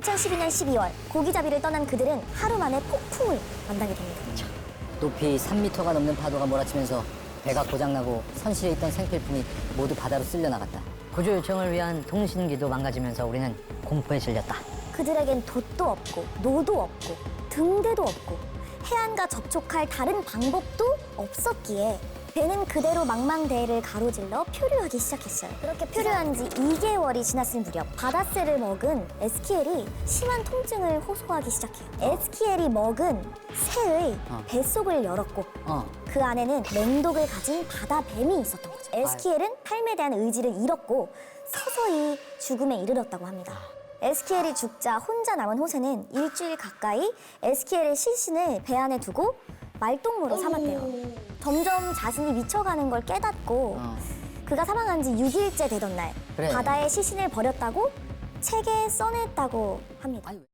2012년 12월 고기잡이를 떠난 그들은 하루 만에 폭풍을 만나게 됩니다. 높이 3미터가 넘는 파도가 몰아치면서 배가 고장나고 선실에 있던 생필품이 모두 바다로 쓸려 나갔다. 구조 요청을 위한 통신기도 망가지면서 우리는 공포에 질렸다. 그들에겐 돛도 없고 노도 없고 등대도 없고 해안과 접촉할 다른 방법도 없었기에 배는 그대로 망망대해를 가로질러 표류하기 시작했어요. 그렇게 표류한 지 2개월이 지났을 무렵 바다새를 먹은 에스키엘이 심한 통증을 호소하기 시작해요. 에스키엘이 먹은 새의 어. 뱃속을 열었고 어, 그 안에는 맹독을 가진 바다 뱀이 있었던 거죠. 에스키엘은 삶에 대한 의지를 잃었고 서서히 죽음에 이르렀다고 합니다. 에스키엘이 죽자 혼자 남은 호세는 일주일 가까이 에스키엘의 시신을 배 안에 두고 말동무로 삼았대요. 점점 자신이 미쳐가는 걸 깨닫고 어. 그가 사망한 지 6일째 되던 날 그래. 바다에 시신을 버렸다고 책에 써냈다고 합니다. 아니,